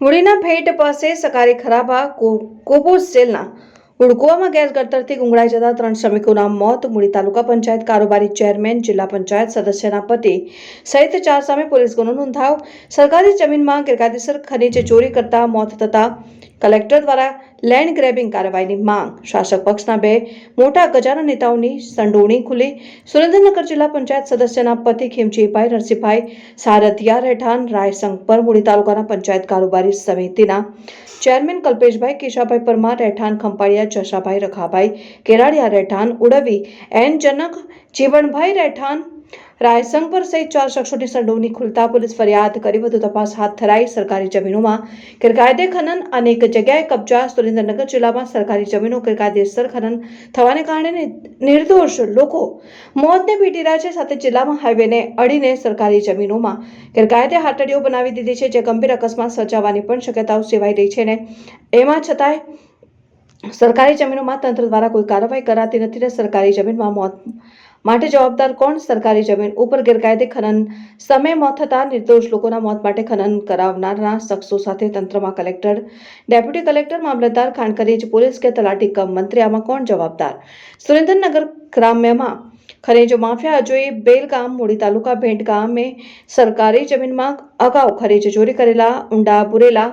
મૂડીના ભેટ પાસે સકારી ખરાબા કોબો સેલના ઉડકુવામાં ગેસ ગળતરથી ગુંગળાઈ જતા ત્રણ શ્રમિકોના મોત. મૂડી તાલુકા પંચાયત કારોબારી ચેરમેન, જિલ્લા પંચાયત સદસ્યના પતિ સહિત ચાર સામે પોલીસ ગુનો નોંધાયો. સરકારી જમીનમાં ગેરકાયદેસર ખનીજ ચોરી કરતા મોત થતા કલેક્ટર દ્વારા લેન્ડ ગ્રેબિંગ કાર્યવાહીની માંગ. શાસક પક્ષના બે મોટા ગજાના નેતાઓની સંડોવણી ખુલી. સુરેન્દ્રનગર જિલ્લા પંચાયત સદસ્યના પતિ ખીમજીભાઈ, નરસિંહભાઈ સારથિયા રહેઠાણ, રાયસંગ પર મૂડી તાલુકાના પંચાયત કારોબારી સમિતિના ચેરમેન કલ્પેશભાઈ કેશાભાઈ પરમાર રહેઠાણ, ખંપાળિયા જશાભાઈ રખાભાઈ કેરાડિયા રહેઠાણ, ઉડવી એન જનક જીવણભાઈ રહેઠાણ રાયસંગ પર સહિત ચાર શખ્સોની સંડોવણી ખુલતા પોલીસ ફરિયાદ કરી વધુ તપાસ હાથ ધરાઈ સરકારી જમીનોમાં ગેરકાયદે ખનન અનેક જગ્યાએ કબજા સુરેન્દ્રનગર જિલ્લામાં સરકારી જમીનો ગેરકાયદેસર ખનન થવાને કારણે નિર્દોષ લોકો મોતને પીટી રહ્યા છે. સાથે જિલ્લામાં હાઈવેને અડીને સરકારી જમીનોમાં ગેરકાયદે હાટડીઓ બનાવી દીધી છે, જે ગંભીર અકસ્માત સર્જાવાની પણ શક્યતાઓ સેવાઈ રહી છે ને એમાં છતાંય સરકારી જમીનોમાં તંત્ર દ્વારા કોઈ કાર્યવાહી કરાતી નથી ને સરકારી જમીનમાં મોત માટે જવાબદાર કોણ? સરકારી જમીન ઉપર ગેરકાયદે ખનન. સમય મોત થતા નિર્દોષ લોકોના મોત માટે ખનન કરાવનારના શખ્સો સાથે તંત્રમાં કલેક્ટર. ડેપ્યુટી કલેક્ટર, મામલતદાર ખાણ ખનીજ પોલીસ કે તલાટી કમ મંત્રી, આમાં કોણ જવાબદાર? સુરેન્દ્રનગર ગ્રામ્યમાં ખનીજ માફિયા અજોએ બેલગામ, મૂડી તાલુકા ભેંટ ગામે સરકારી જમીનમાં અગાઉ ખનીજ ચોરી કરેલા, ઊંડા બુરેલા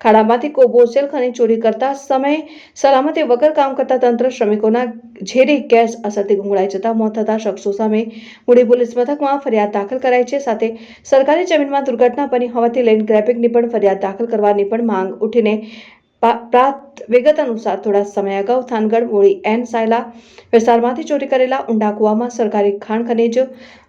ખાડામાંથી કોબોસેલ ખનીજ ચોરી કરતા સમય સલામતી વગર કામ કરતા તંત્ર શ્રમિકોના ઝેરી ગેસ અસરથી ગુંગળાઈ જતા મોત થતા શખ્સો સામે મૂડી પોલીસ મથકમાં ફરિયાદ દાખલ કરાઈ છે. સાથે સરકારી જમીનમાં દુર્ઘટના બની હોવાથી લેન્ડ ગ્રેપિંગની પણ ફરિયાદ દાખલ કરવાની પણ માંગ ઉઠીને પ્રાપ્ત વિગત અનુસાર થોડા સમય અગાઉ થાનગઢ, મૂળી એન સાયલા વિસ્તારમાંથી ચોરી કરેલા ઊંડા કુવામાં સરકારી ખાણ ખનીજ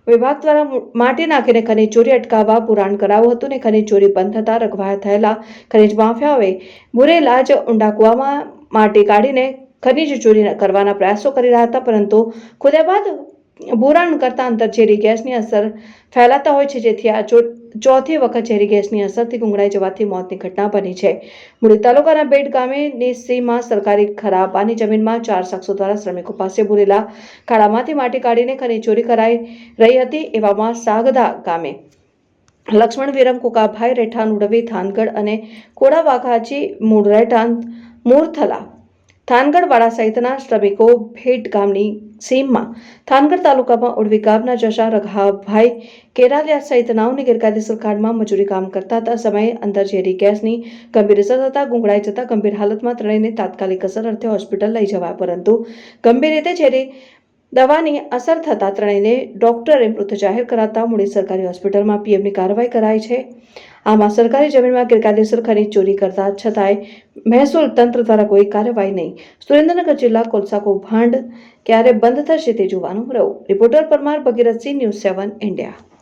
વિભાગ દ્વારા માટી નાખીને ખનીજ ચોરી અટકાવવા, પુરાણ કરાવ્યું હતું ને ખનીજ ચોરી બંધ થતાં રઘવાયા થયેલા ખનીજ માફિયાઓએ બુરેલા જ ઊંડા કૂવામાં માટી કાઢીને ખનીજ ચોરી કરવાના પ્રયાસો કરી રહ્યા હતા, પરંતુ ખુદે બાદ બુરાણ કરતા અંતર ઝેરી ગેસની અસર ફેલાતા હોય છે, જેથી આ ચોથી વખત ઝેરી ગેસની અસરથી ગુંગળાઈ જવાથી મોતની ઘટના બની છે. મૂળી તાલુકાના બેટ ગામેની સીમાં સરકારી ખરાબાની જમીનમાં ચાર શખ્સો દ્વારા શ્રમિકો પાસે બુરેલા ખાડામાંથી માટી કાઢીને ખની ચોરી કરાઈ રહી હતી એવામાં સાગદા ગામે લક્ષ્મણ વિરમ, કુકાભાઈ રહેઠાણ, ઉડવી, થાનગઢ અને કોડાવાઘાજી, મૂળ રહેઠાણ, મૂર્થલા થાનગઢવાડા સહિતના શ્રમિકો ભેટ ગામની સીમમાં થાનગઢ તાલુકામાં ઉડવી ગામના જશા રઘાભાઈ કેરાલિયા સહિત નાવની ગેરકાયદેસર ખાડમાં મજૂરી કામ કરતા હતા. સમયે અંદર ઝેરી ગેસની ગંભીર અસર થતા ગુંગળાઈ જતા ગંભીર હાલતમાં ત્રણેયને તાત્કાલિક અસર અર્થે હોસ્પિટલ લઈ જવા પરંતુ ગંભીર રીતે ઝેરી દવાની અસર થતા ત્રણેયને ડોક્ટરે મૃત જાહેર કરાતા મૂડી સરકારી હોસ્પિટલમાં પીએમની કાર્યવાહી કરાઈ છે. આમાં સરકારી જમીનમાં ગેરકાયદેસર ખનીજ ચોરી કરતા છતાંય મહેસૂલ તંત્ર દ્વારા કોઈ કાર્યવાહી નહીં. સુરેન્દ્રનગર જિલ્લા કોલસા કૌભાંડ ક્યારે બંધ થશે તે જોવાનું રહ્યું. Reporter Parmar Bhagirathsinh, news seven, India.